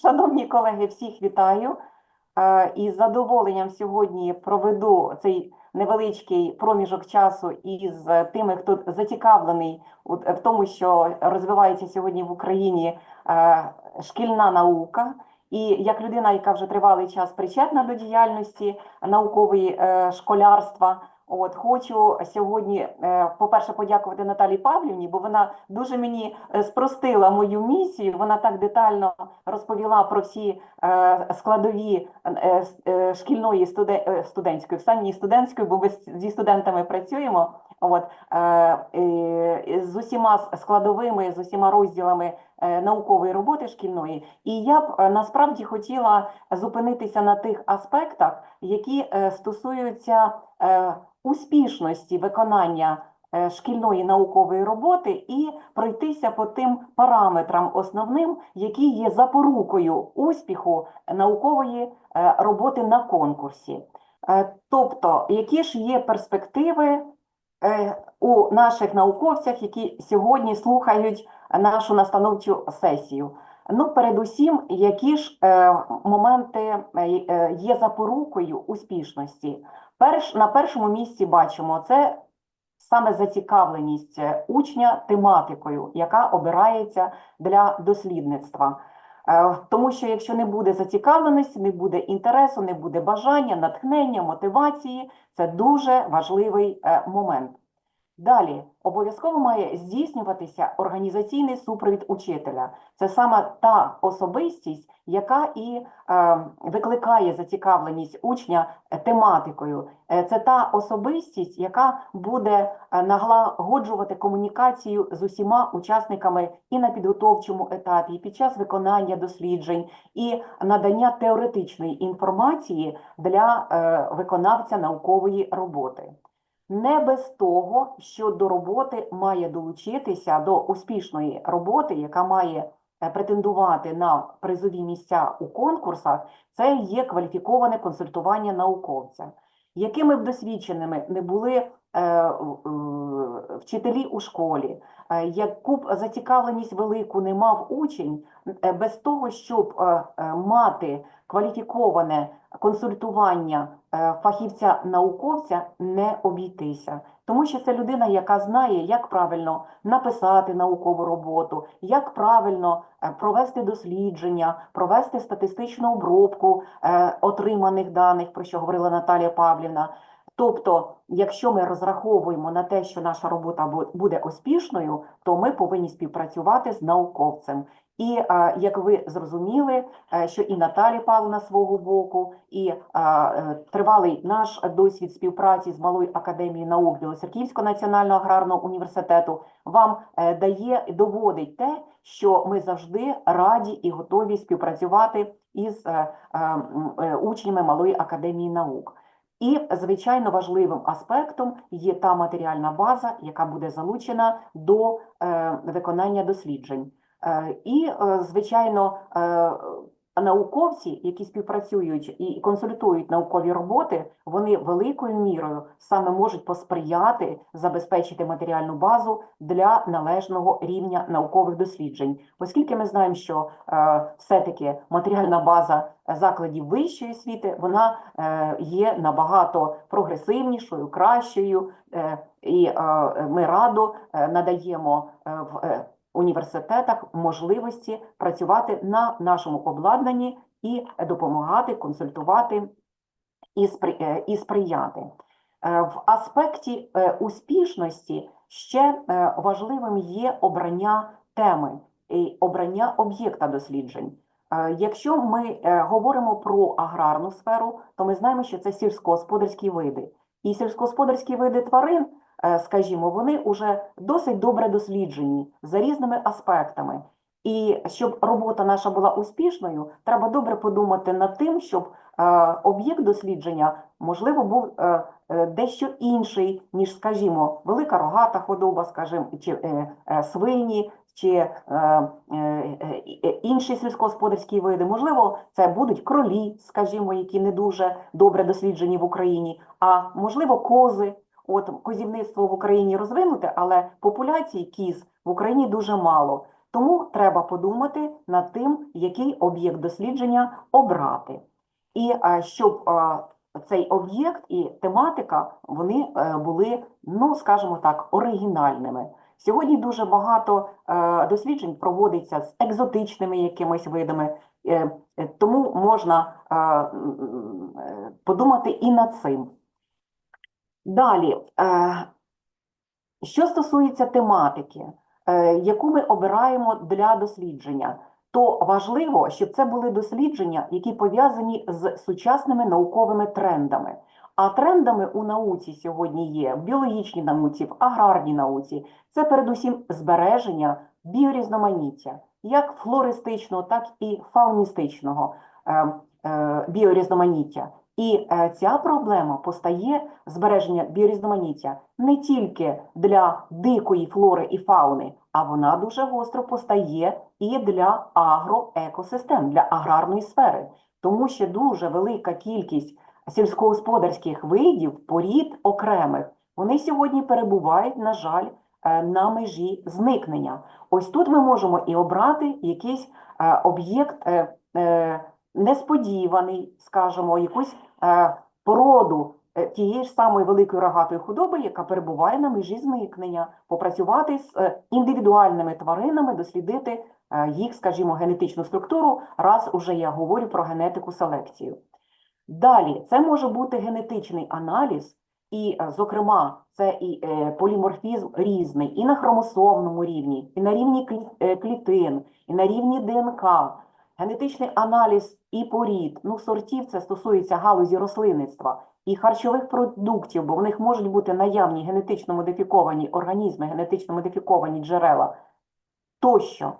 Шановні колеги, всіх вітаю. Е, І з задоволенням сьогодні проведу цей невеличкий проміжок часу із тими, хто зацікавлений в тому, що розвивається сьогодні в Україні е, шкільна наука. І як людина, яка вже тривалий час причетна до діяльності наукової е, школярства, от хочу сьогодні, е, по-перше, подякувати Наталії Павлівні, бо вона дуже мені е, спростила мою місію. Вона так детально розповіла про всі е, складові шкільної студе- е, студентської, останньої студентської, бо ми зі студентами працюємо. От з усіма складовими, з усіма розділами наукової роботи шкільної. І я б насправді хотіла зупинитися на тих аспектах, які стосуються успішності виконання е, шкільної наукової роботи і пройтися по тим параметрам основним, які є запорукою успіху наукової е, роботи на конкурсі. Е, Тобто, які ж є перспективи у наших науковцях, які сьогодні слухають нашу настановчу сесію? Ну, передусім, які ж моменти є запорукою успішності? Перш, на першому місці бачимо це саме зацікавленість е, учня тематикою, яка обирається для дослідництва. Е, Тому що якщо не буде зацікавленості, не буде інтересу, не буде бажання, натхнення, мотивації, це дуже важливий е, момент. Далі обов'язково має здійснюватися організаційний супровід учителя. Це саме та особистість, яка і е, викликає зацікавленість учня тематикою. Е, Це та особистість, яка буде е, налагоджувати комунікацію з усіма учасниками і на підготовчому етапі, і під час виконання досліджень, і надання теоретичної інформації для е, виконавця наукової роботи. Не без того, що до роботи має долучитися до успішної роботи, яка має е, претендувати на призові місця у конкурсах, це є кваліфіковане консультування науковця. Якими б досвідченими не були е, вчителі у школі, е, яку б зацікавленість велику не мав учень, без того, щоб мати кваліфіковане консультування е, фахівця-науковця не обійтися. Тому що це людина, яка знає, як правильно написати наукову роботу, як правильно е, провести дослідження, провести статистичну обробку е, отриманих даних, про що говорила Наталія Павлівна. Тобто, якщо ми розраховуємо на те, що наша робота буде успішною, то ми повинні співпрацювати з науковцем. І як ви зрозуміли, е, що і Наталі Павловна свого боку, і е, тривалий наш досвід співпраці з Малою академією наук Білоцерківського національного аграрного університету вам е, дає доводить те, що ми завжди раді і готові співпрацювати із учнями Малої академії наук. І, звичайно, важливим аспектом є та матеріальна база, яка буде залучена до виконання досліджень. Е, І, е, звичайно, е, науковці, які співпрацюють і консультують наукові роботи, вони великою мірою саме можуть посприяти забезпечити матеріальну базу для належного рівня наукових досліджень, оскільки ми знаємо, що все-таки матеріальна база закладів вищої освіти вона є набагато прогресивнішою, кращою, і ми радо надаємо в університетах можливості працювати на нашому обладнанні і допомагати, консультувати і, е, сприяти. Е, В аспекті е, успішності ще важливим є обрання теми і обрання об'єкта досліджень. Якщо ми говоримо про аграрну сферу, то ми знаємо, що це сільськогосподарські види. І сільськогосподарські види тварин, скажімо, вони вже досить добре досліджені за різними аспектами. І щоб робота наша була успішною, треба добре подумати над тим, щоб е, об'єкт дослідження, можливо, був е, е, дещо інший, ніж, скажімо, велика рогата худоба, скажімо, чи е, е, свині, чи е, е, е, інші сільськогосподарські види. Можливо, це будуть кролі, скажімо, які не дуже добре досліджені в Україні, а можливо, кози. От козівництво в Україні розвинуте, але популяції кіз в Україні дуже мало. Тому треба подумати над тим, який об'єкт дослідження обрати. І е, щоб е, цей об'єкт і тематика вони е, були, ну скажімо так, оригінальними. Сьогодні дуже багато досліджень проводиться з екзотичними якимись видами, тому можна подумати і над цим. Далі, е, що стосується тематики, е, яку ми обираємо для дослідження, то важливо, щоб це були дослідження, які пов'язані з сучасними науковими трендами. А трендами у науці сьогодні є в біологічній науці, в аграрній науці. Це передусім збереження біорізноманіття, як флористичного, так і фауністичного е, е, біорізноманіття. І е, ця проблема постає збереження біорізноманіття не тільки для дикої флори і фауни, а вона дуже гостро постає і для агроекосистем, для аграрної сфери, тому що дуже велика кількість сільськогосподарських видів, порід окремих, вони сьогодні перебувають, на жаль, е, на межі зникнення. Ось тут ми можемо і обрати якийсь е, об'єкт несподіваний, скажімо, якусь породу е, тієї ж самої великої рогатої худоби, яка перебуває на межі зникнення, попрацювати з е, індивідуальними тваринами, дослідити е, їх, скажімо, генетичну структуру, раз уже я говорю про генетику селекцію. Далі, це може бути генетичний аналіз, і, е, зокрема, це і е, поліморфізм різний, і на хромосомному рівні, і на рівні е, клітин, і на рівні ДНК, генетичний аналіз і порід, ну, сортів це стосується галузі рослинництва і харчових продуктів, бо в них можуть бути наявні генетично модифіковані організми, генетично модифіковані джерела тощо.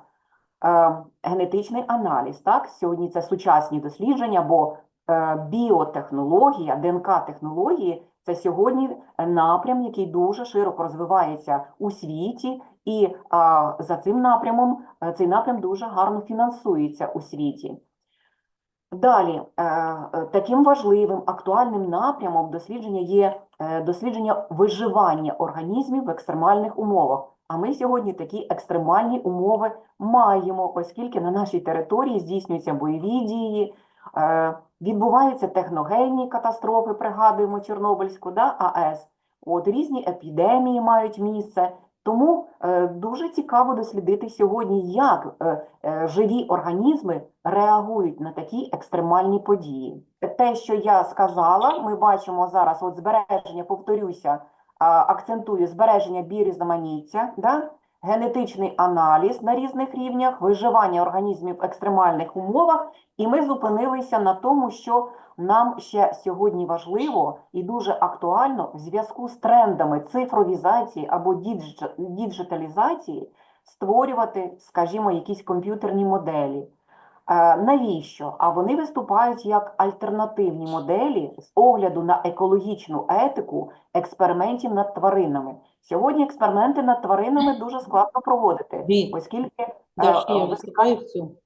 Е, генетичний аналіз, так, сьогодні це сучасні дослідження, бо е, біотехнологія, ДНК-технології це сьогодні напрям, який дуже широко розвивається у світі, і а, за цим напрямом е, цей напрям дуже гарно фінансується у світі. Далі, е, е, таким важливим актуальним напрямом дослідження є дослідження виживання організмів в екстремальних умовах. А ми сьогодні такі екстремальні умови маємо, оскільки на нашій території здійснюються бойові дії, відбуваються техногенні катастрофи, пригадуємо Чорнобильську, да, АЕС. От різні епідемії мають місце. Тому е, дуже цікаво дослідити сьогодні, як е, е, живі організми реагують на такі екстремальні події. Те, що я сказала, ми бачимо зараз от збереження, повторюся, акцентую збереження біорізноманіття, да? Генетичний аналіз на різних рівнях, виживання організмів в екстремальних умовах, і ми зупинилися на тому, що нам ще сьогодні важливо і дуже актуально в зв'язку з трендами цифровізації або діджиталізації створювати, скажімо, якісь комп'ютерні моделі. Е, Навіщо? А вони виступають як альтернативні моделі з огляду на екологічну етику експериментів над тваринами. Сьогодні експерименти над тваринами дуже складно проводити, оскільки я е, виступаю в цю.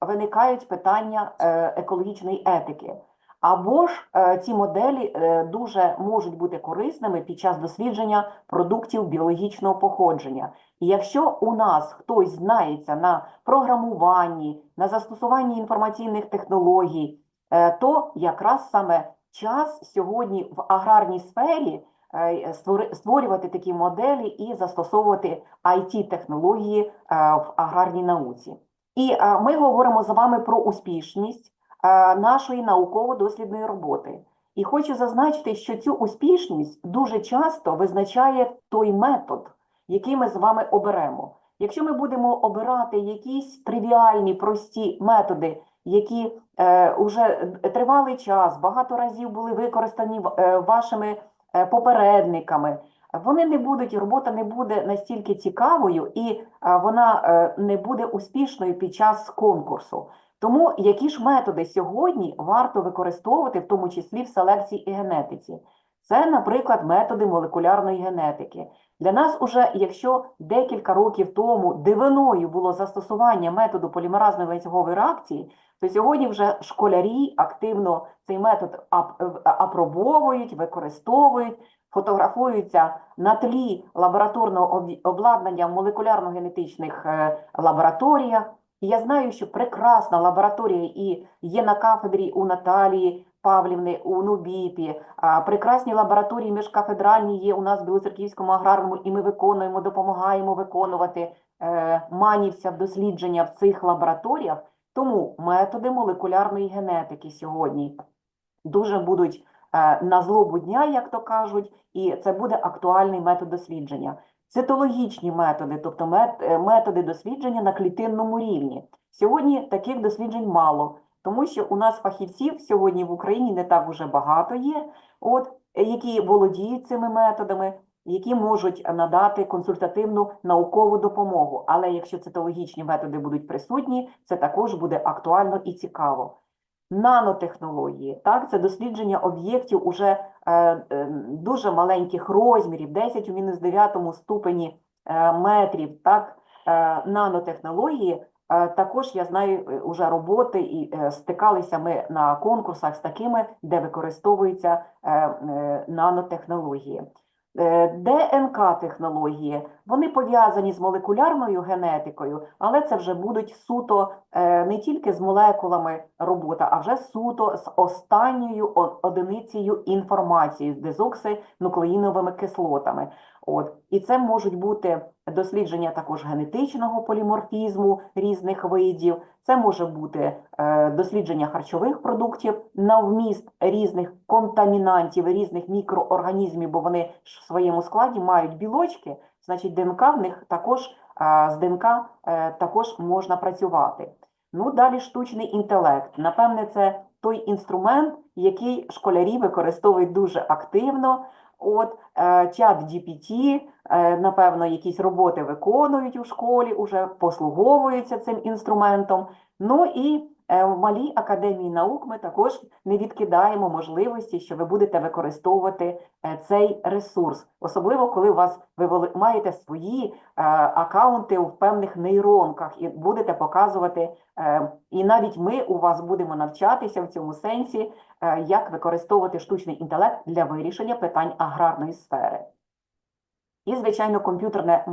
виникають питання е, екологічної етики. Або ж е, ці моделі е, дуже можуть бути корисними під час дослідження продуктів біологічного походження. І якщо у нас хтось знається на програмуванні, на застосуванні інформаційних технологій, е, то якраз саме час сьогодні в аграрній сфері створювати такі моделі і застосовувати IT-технології е, в аграрній науці. І е, ми говоримо з вами про успішність е, нашої науково-дослідної роботи. І хочу зазначити, що цю успішність дуже часто визначає той метод, який ми з вами оберемо. Якщо ми будемо обирати якісь тривіальні, прості методи, які е, уже тривалий час, багато разів були використані е, вашими е, попередниками, вони не будуть, робота не буде настільки цікавою і вона е, не буде успішною під час конкурсу. Тому які ж методи сьогодні варто використовувати, в тому числі в селекції і генетиці? Це, наприклад, методи молекулярної генетики. Для нас уже, якщо декілька років тому дивиною було застосування методу полімеразної ланцюгової реакції, то сьогодні вже школярі активно цей метод ап- апробовують, використовують, фотографуються на тлі лабораторного обладнання в молекулярно-генетичних е, лабораторіях. Я знаю, що прекрасна лабораторія і є на кафедрі у Наталії Павлівни, у Нубіпі, прекрасні лабораторії міжкафедральні є у нас в Білоцерківському аграрному, і ми виконуємо, допомагаємо виконувати е, манівця в дослідження в цих лабораторіях. Тому методи молекулярної генетики сьогодні дуже будуть е, на злобу дня, як то кажуть, і це буде актуальний метод дослідження. Цитологічні методи, тобто е, методи дослідження на клітинному рівні. Сьогодні таких досліджень мало, тому що у нас фахівців сьогодні в Україні не так уже багато є, от, е, які володіють цими методами, які можуть надати консультативну наукову допомогу. Але якщо цитологічні методи будуть присутні, це також буде актуально і цікаво. Нанотехнології, так, це дослідження об'єктів уже е, е, дуже маленьких розмірів, 10 у мінус 9 ступені е, метрів, так, е, нанотехнології. Е, також я знаю е, уже роботи і е, стикалися ми на конкурсах з такими, де використовуються е, е, нанотехнології. Е, ДНК-технології, вони пов'язані з молекулярною генетикою, але це вже будуть суто е, не тільки з молекулами робота, а вже суто з останньою одиницею інформації, з дезоксинуклеїновими кислотами. От. І це можуть бути дослідження також генетичного поліморфізму різних видів, це може бути е, дослідження харчових продуктів на вміст різних контамінантів, різних мікроорганізмів, бо вони ж в своєму складі мають білочки, значить ДНК в них також е, з ДНК е, також можна працювати. Ну, далі штучний інтелект. Напевне, це той інструмент, який школярі використовують дуже активно. От е, чат GPT, е, напевно, якісь роботи виконують у школі, уже послуговуються цим інструментом. Ну і в малій академії наук ми також не відкидаємо можливості, що ви будете використовувати е, цей ресурс, особливо коли у вас ви маєте свої е, акаунти в певних нейронках і будете показувати, е, і навіть ми у вас будемо навчатися в цьому сенсі, е, як використовувати штучний інтелект для вирішення питань аграрної сфери. І, звичайно, комп'ютерне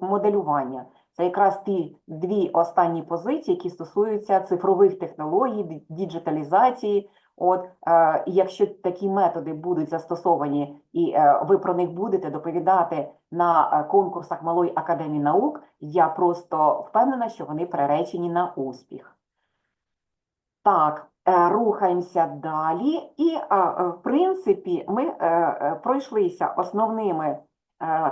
моделювання. Це якраз ті дві останні позиції, які стосуються цифрових технологій, діджиталізації. От, е, якщо такі методи будуть застосовані, і е, ви про них будете доповідати на е, конкурсах Малої академії наук, я просто впевнена, що вони приречені на успіх. Так, е, рухаємося далі. І, е, в принципі, ми е, е, пройшлися основними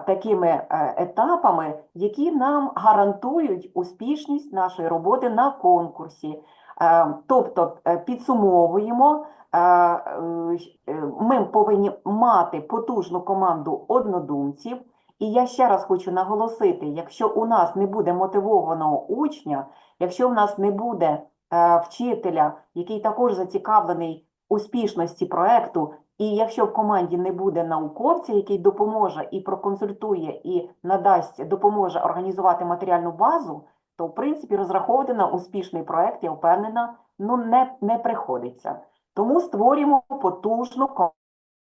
такими е, етапами, які нам гарантують успішність нашої роботи на конкурсі. Е, Тобто е, підсумовуємо, е, е, е, ми повинні мати потужну команду однодумців. І я ще раз хочу наголосити: якщо у нас не буде мотивованого учня, якщо в нас не буде е, вчителя, який також зацікавлений успішності проекту, і якщо в команді не буде науковця, який допоможе і проконсультує, і надасть, допоможе організувати матеріальну базу, то в принципі розраховувати на успішний проект, я впевнена, ну не, не приходиться. Тому створюємо потужну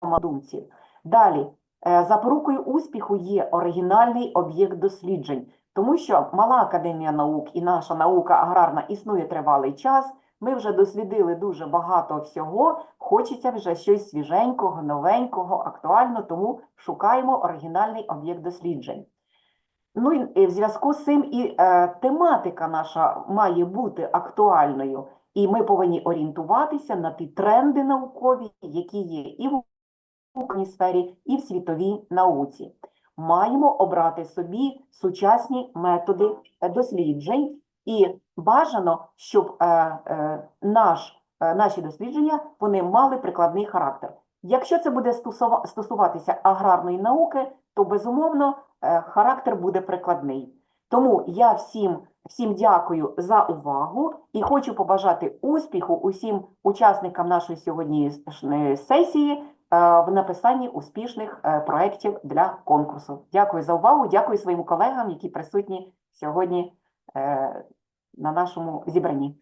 команду. Далі, е, запорукою успіху є оригінальний об'єкт досліджень, тому що мала академія наук і наша наука аграрна існує тривалий час. Ми вже дослідили дуже багато всього. Хочеться вже щось свіженького, новенького, актуально, тому шукаємо оригінальний об'єкт досліджень. Ну і в зв'язку з цим і е, тематика наша має бути актуальною, і ми повинні орієнтуватися на ті тренди наукові, які є і в науковій сфері, і в світовій науці. Маємо обрати собі сучасні методи досліджень, і бажано, щоб е, е, наш, е, наші дослідження вони мали прикладний характер. Якщо це буде стосува- стосуватися аграрної науки, то безумовно е, характер буде прикладний. Тому я всім, всім дякую за увагу і хочу побажати успіху усім учасникам нашої сьогоднішньої сесії в написанні успішних е, проєктів для конкурсу. Дякую за увагу. Дякую своїм колегам, які присутні сьогодні е, на нашому зібранні.